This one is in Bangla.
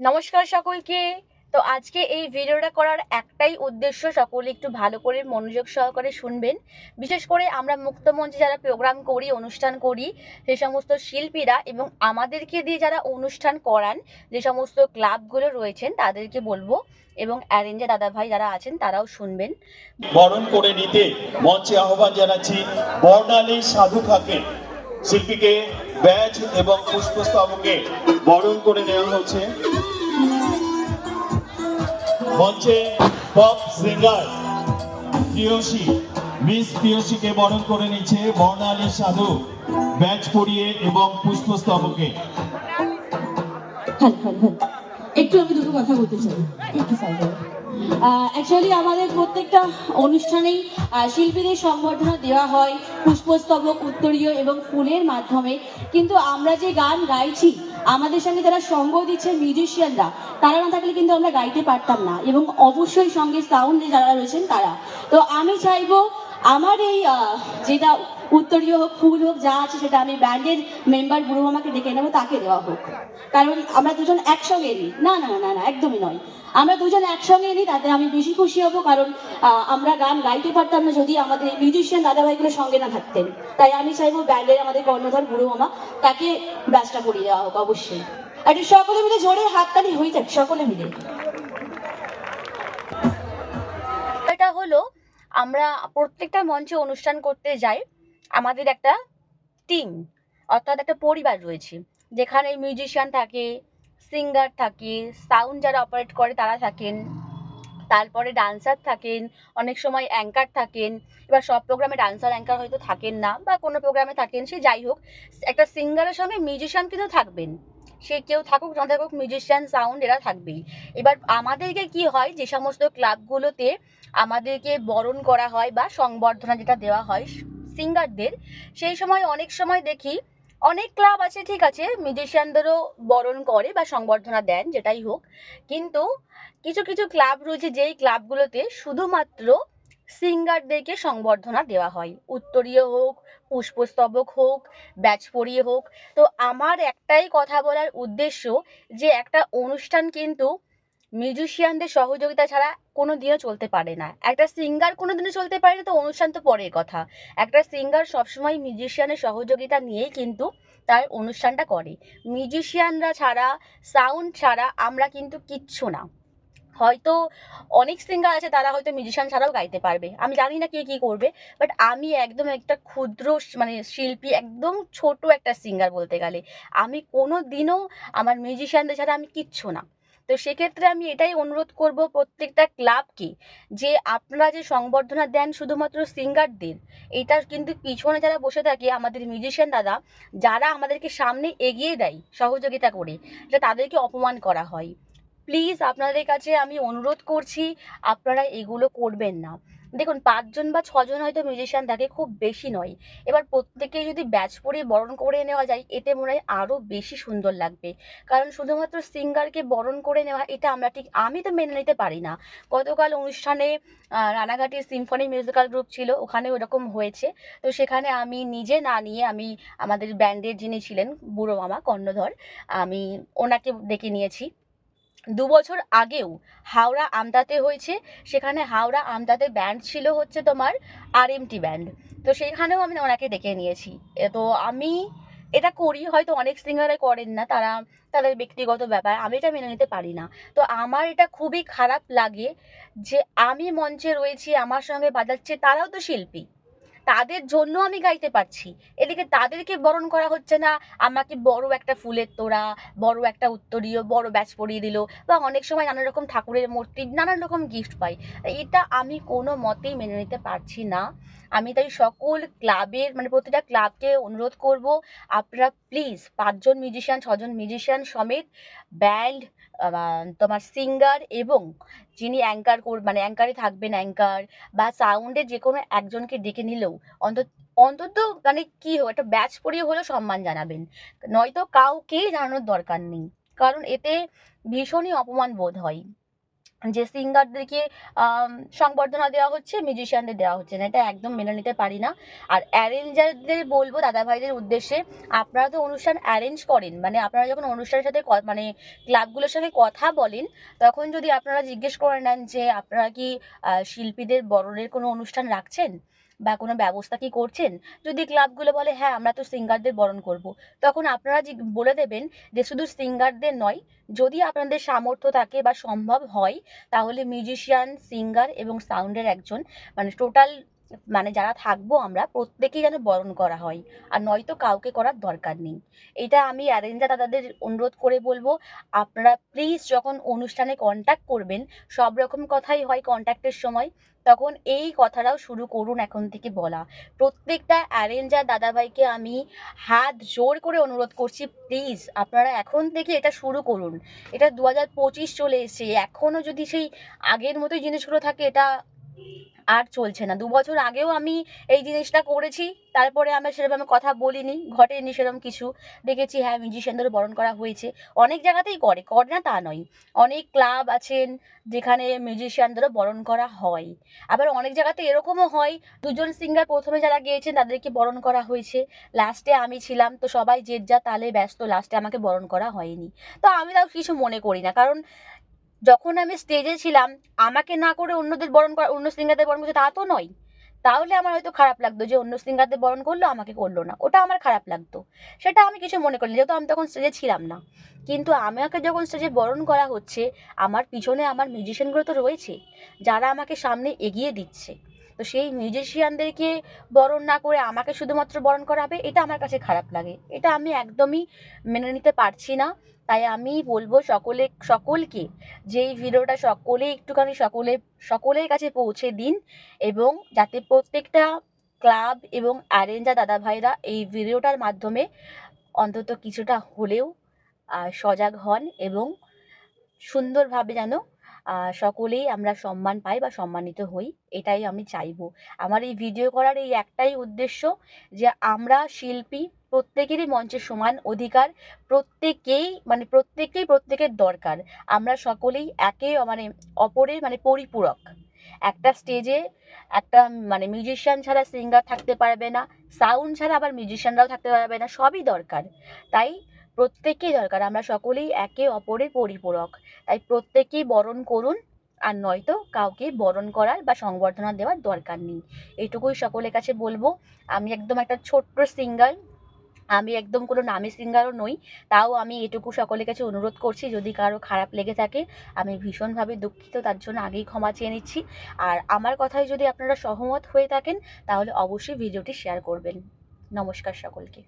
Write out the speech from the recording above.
নমস্কার সকলকে। তো আজকে এই ভিডিওটা করার একটাই উদ্দেশ্য সকলে একটু ভালো করে মনোযোগ সহকারে শুনবেন। বিশেষ করে আমরা মুক্তমঞ্চে যারা প্রোগ্রাম করি, অনুষ্ঠান করি, সে সমস্ত শিল্পীরা এবং আমাদেরকে দিয়ে যারা অনুষ্ঠান করান, যে সমস্ত ক্লাবগুলো রয়েছেন তাদেরকে বলব এবং অ্যারেঞ্জে দাদাভাই যারা আছেন তারাও শুনবেন। বরণ করে নিতে মঞ্চে আহ্বান জানাচ্ছি বর্ণালী সাধু খাকে। শিল্পীকে ব্যাজ এবং পুষ্পস্তবকে বরণ করে নেওয়া হচ্ছে। মঞ্চে পপ সিঙ্গার প্রিয়সী মিস প্রিয়সীকে বরণ করে নিচ্ছে বর্ণালী সাধু। ব্যাজ পরিয়ে এবং পুষ্পস্তবকে। হ্যালো হ্যালো হ্যালো একটু আমি দুটো কথা বলতে চাই। একটু অ্যাকচুয়ালি আমাদের প্রত্যেকটা অনুষ্ঠানেই শিল্পীদের সম্বর্ধনা দেওয়া হয় পুষ্পস্তবক উত্তরীয় এবং ফুলের মাধ্যমে। কিন্তু আমরা যে গান গাইছি আমাদের সঙ্গে যারা সঙ্গ দিচ্ছে মিউজিশিয়ানরা তারা না থাকলে কিন্তু আমরা গাইতে পারতাম না এবং অবশ্যই সঙ্গে সাউন্ডে যারা রয়েছেন তারা। তো আমি চাইব আমার এই যেটা উত্তরীয় হোক ফুল হোক, যা আছে সেটা আমি ব্যান্ডের মেম্বার গুরু মামাকে ডেকে নেব, তাকে দেওয়া হোক। কারণ আমরা দুজন একসঙ্গে নিই না না না না, একদমই নয়। আমরা দুজন একসঙ্গে নিই তাতে আমি বেশি খুশি হব, কারণ আমরা গান গাইতে পারতাম না যদি আমাদের এই মিউজিশিয়ান দাদাভাইগুলো সঙ্গে না থাকতেন। তাই আমি চাইব ব্যান্ডের আমাদের কর্ণধার গুরু মামা তাকে ব্যাসটা করিয়ে দেওয়া হোক, অবশ্যই। একটু সকলে মিলে জোরে হাততালি হয়ে যাক, সকলে মিলে। এটা হলো, আমরা প্রত্যেকটা মঞ্চে অনুষ্ঠান করতে যাই। আমাদের একটা টিম অর্থাৎ একটা পরিবার রয়েছে। যেখানে মিউজিশিয়ান থাকে সিঙ্গার থাকে সাউন্ড যারা অপারেট করে তারা থাকেন। তারপরে ডান্সার থাকেন, অনেক সময় অ্যাঙ্কার থাকেন। এবার সব প্রোগ্রামে ডান্সার অ্যাঙ্কার হয়তো থাকেন না বা কোনো প্রোগ্রামে থাকেন, সে যাই হোক, একটা সিঙ্গারের সঙ্গে মিউজিশিয়ান কিন্তু থাকবেন। সে কেউ থাকুক, না থাকুক মিউজিশিয়ান সাউন্ড এরা থাকবেই। এবার আমাদেরকে কি হয়, যে সমস্ত ক্লাবগুলোতে আমাদেরকে বরণ করা হয় বা সংবর্ধনা যেটা দেওয়া হয় সিঙ্গারদের সেই সময় অনেক সময় দেখি, অনেক ক্লাব আছে, ঠিক আছে মিউজিশিয়ানদেরও বরণ করে বা সংবর্ধনা দেন, যেটাই হোক, কিন্তু কিছু কিছু ক্লাব রয়েছে, যেই ক্লাবগুলোতে শুধুমাত্র সিঙ্গারদেরকে সংবর্ধনা দেওয়া হয়। উত্তরীয় হোক, পুষ্পস্তবক হোক ব্যাচ পরিয়ে হোক, তো আমার একটাই কথা বলার উদ্দেশ্য যে একটা অনুষ্ঠান কিন্তু মিউজিশিয়ানদের সহযোগিতা ছাড়া কোনো দিনও চলতে পারে না। একটা সিঙ্গার কোনো দিনও চলতে পারে না, তো অনুষ্ঠান তো পরের কথা। একটা সিঙ্গার সবসময় মিউজিশিয়ানের সহযোগিতা নিয়েই কিন্তু তার অনুষ্ঠানটা করে। মিউজিশিয়ানরা ছাড়া সাউন্ড ছাড়া আমরা কিন্তু কিচ্ছু না। হয়তো অনেক সিঙ্গার আছে, তারা হয়তো মিউজিশিয়ান ছাড়াও গাইতে পারবে। আমি জানি না কে কী করবে বাট আমি একদম একটা ক্ষুদ্র মানে শিল্পী, একদম ছোট একটা সিঙ্গার বলতে গেলে। আমি কোনো দিনও আমার মিউজিশিয়ানদের ছাড়া আমি কিচ্ছু না। তো সেক্ষেত্রে আমি এটাই অনুরোধ করব প্রত্যেকটা ক্লাবকে যে আপনারা যে সংবর্ধনা দেন শুধুমাত্র সিঙ্গারদের এটা কিন্তু পিছনে যারা বসে থাকে আমাদের মিউজিশিয়ান দাদা, যারা আমাদেরকে সামনে এগিয়ে দেয় সহযোগিতা করে, এটা তাদেরকে অপমান করা হয়। প্লিজ আপনাদের কাছে আমি অনুরোধ করছি, আপনারা এগুলো করবেন না। দেখুন পাঁচজন বা ছজন হয়তো মিউজিশিয়ান থাকে খুব বেশি নয়। এবার প্রত্যেকে যদি ব্যাচ পরিয়ে বরণ করে নেওয়া যায় এতে মনে হয় আরও বেশি সুন্দর লাগবে। কারণ শুধুমাত্র সিঙ্গারকে বরণ করে নেওয়া এটা আমরা ঠিক আমি তো মেনে নিতে পারি না। গতকাল অনুষ্ঠানে আহ, রানাঘাটে সিম্ফনি মিউজিক্যাল গ্রুপ ছিল ওখানে ওরকম হয়েছে। তো সেখানে আমি নিজে না নিয়ে আমি আমাদের ব্যান্ডের যিনি ছিলেন বুড়ো মামা কর্ণধর আমি ওনাকে ডেকে নিয়েছি। দু বছর আগেও হাওড়া আমতাতে হয়েছে। সেখানে হাওড়া আমতাতে ব্যান্ড ছিল হচ্ছে তোমার আর এমটি ব্যান্ড তো সেখানেও আমি ওনাকে ডেকে নিয়েছি। তো আমি এটা করি, হয়তো অনেক সিঙ্গারে করেন না, তারা তাদের ব্যক্তিগত ব্যাপার, আমি এটা মেনে নিতে পারি না। তো আমার এটা খুবই খারাপ লাগে যে আমি মঞ্চে রয়েছি, আমার সঙ্গে বাজাচ্ছে, তারাও তো শিল্পী। তাদের জন্য আমি গাইতে পারছি। এদিকে তাদেরকে বরণ করা হচ্ছে না। আমাকে বড় একটা ফুলের তোড়া, বড় একটা উত্তরীয়, বড় ব্যাচ পরিয়ে দিল বা অনেক সময় নানা রকম ঠাকুরের মূর্তি নানান রকম গিফট পাই। এটা আমি কোনো মতেই মেনে নিতে পারছি না। আমি তাই সকল ক্লাবের মানে প্রতিটা ক্লাবকে অনুরোধ করব, আপনারা প্লিজ পাঁচজন মিউজিশিয়ান ছজন মিউজিশিয়ান সমেত ব্যান্ড তোমার সিঙ্গার এবং যিনি অ্যাঙ্কার কর মানে অ্যাঙ্কারে থাকবেন অ্যাঙ্কার বা সাউন্ডে যে কোনো একজনকে ডেকে নিলেও অন্তত অন্তত মানে কী হোক, একটা ব্যাচ পরিয়ে হলেও সম্মান জানাবেন। নয়তো কাউকেই জানানোর দরকার নেই। কারণ এতে ভীষণই অপমান বোধ হয়। যে সিঙ্গারদেরকে সংবর্ধনা দেওয়া হচ্ছে মিউজিশিয়ানদের দেওয়া হচ্ছে না। এটা একদম মেনে নিতে পারি না। আর অ্যারেঞ্জারদের বলব দাদাভাইদের উদ্দেশ্যে, আপনারা তো অনুষ্ঠান অ্যারেঞ্জ করেন। মানে আপনারা যখন অনুষ্ঠানের সাথে মানে ক্লাবগুলোর সাথে কথা বলেন, তখন যদি আপনারা জিজ্ঞেস করে নেন যে, আপনারা কি শিল্পীদের বরণের কোনো অনুষ্ঠান রাখছেন? বা কোনো ব্যবস্থা কি করছেন? যদি ক্লাবগুলো বলে হ্যাঁ আমরা তো সিঙ্গারদের বরণ করব। তখন আপনারা বলে দেবেন যে, শুধু সিঙ্গারদের নয়, যদি আপনাদের সামর্থ্য থাকে বা সম্ভব হয়, তাহলে মিউজিশিয়ান সিঙ্গার এবং সাউন্ডের একজন মানে টোটাল মানে যারা থাকব আমরা প্রত্যেকেই যেন বরণ করা হয়। আর নয়তো কাউকে করার দরকার নেই। এটা আমি অ্যারেঞ্জার দাদাদের অনুরোধ করে বলব, আপনারা প্লিজ যখন অনুষ্ঠানে কন্ট্যাক্ট করবেন, সব রকম কথাই হয় কন্ট্যাক্টের সময়, তখন এই কথাটাও শুরু করুন এখন থেকে বলা। প্রত্যেকটা অ্যারেঞ্জার দাদাভাইকে আমি হাত জোর করে অনুরোধ করছি প্লিজ আপনারা এখন থেকে এটা শুরু করুন। এটা দু হাজার পঁচিশ চলে এসছে। এখনও যদি সেই আগের মতোই জিনিসগুলো থাকে, এটা আর চলছে না। দু বছর আগেও আমি এই জিনিসটা করেছি, তারপরে আমরা সেরকম কথা বলিনি, ঘটেনি সেরকম কিছু। দেখেছি হ্যাঁ মিউজিশিয়ানদেরও বরণ করা হয়েছে। অনেক জায়গাতেই করে করে না তা নয়। অনেক ক্লাব আছেন যেখানে মিউজিশিয়ানদেরও বরণ করা হয়। আবার অনেক জায়গাতে এরকমও হয়, দুজন সিঙ্গার প্রথমে যারা গিয়েছেন, তাদেরকে বরণ করা হয়েছে। লাস্টে আমি ছিলাম, তো সবাই যে যা তালে ব্যস্ত লাস্টে আমাকে বরণ করা হয়নি। তো আমি তাও কিছু মনে করি না, কারণ যখন আমি স্টেজে ছিলাম, আমাকে না করে অন্যদের বরণ করা, অন্য সিঙ্গারদের বরণ করছে, তা তো নয়। তাহলে আমার হয়তো খারাপ লাগতো যে অন্য সিঙ্গারদের বরণ করল, আমাকে করল না। ওটা আমার খারাপ লাগতো। সেটা আমি কিছু মনে করিনি, যেহেতু আমি তখন স্টেজে ছিলাম না। কিন্তু আমাকে যখন স্টেজে বরণ করা হচ্ছে, আমার পিছনে আমার মিউজিশিয়ানগুলো তো রয়েছে, যারা আমাকে সামনে এগিয়ে দিচ্ছে। তো সেই মিউজিশিয়ানদেরকে বরণ না করে আমাকে শুধুমাত্র বরণ করা হবে, এটা আমার কাছে খারাপ লাগে। এটা আমি একদমই মেনে নিতে পারছি না। তাই আমি বলব সকলে, সকলকে যে এই ভিডিওটা সকলে একটুখানি সকলে, সকলের কাছে পৌঁছে দিন এবং যাতে প্রত্যেকটা ক্লাব এবং অ্যারেঞ্জার দাদা ভাইরা এই ভিডিওটার মাধ্যমে অন্তত কিছুটা হলেও সজাগ হন এবং সুন্দরভাবে যেন সকলেই আমরা সম্মান পাই বা সম্মানিত হই, এটাই আমি চাইব। আমার এই ভিডিও করার এই একটাই উদ্দেশ্য যে আমরা শিল্পী প্রত্যেকেরই মঞ্চে সমান অধিকার, প্রত্যেকেই মানে প্রত্যেকেই প্রত্যেকের দরকার। আমরা সকলেই একে মানে অপরের মানে পরিপূরক। একটা স্টেজে একটা মানে মিউজিশিয়ান ছাড়া সিঙ্গার থাকতে পারবে না সাউন্ড ছাড়া আবার মিউজিশিয়ানরাও থাকতে পারবে না, সবই দরকার। তাই প্রত্যেককেই দরকার, আমরা সকলেই একে অপরের পরিপূরক। তাই প্রত্যেকেই বরণ করুন, আর নয়তো কাউকে বরণ করার বা সংবর্ধনা দেওয়ার দরকার নেই। এইটুকুই সকলের কাছে বলব। আমি একদম একটা ছোট্ট সিঙ্গার, আমি একদম কোনো নামি সিঙ্গারও নই, তাও আমি এটুকু সকলের কাছে অনুরোধ করছি, যদি কারও খারাপ লেগে থাকে, আমি ভীষণভাবে দুঃখিত, তার জন্য আগেই ক্ষমা চেয়ে নিচ্ছি। আর আমার কথায় যদি আপনারা সহমত হয়ে থাকেন, তাহলে অবশ্যই ভিডিওটি শেয়ার করবেন। নমস্কার সকলকে।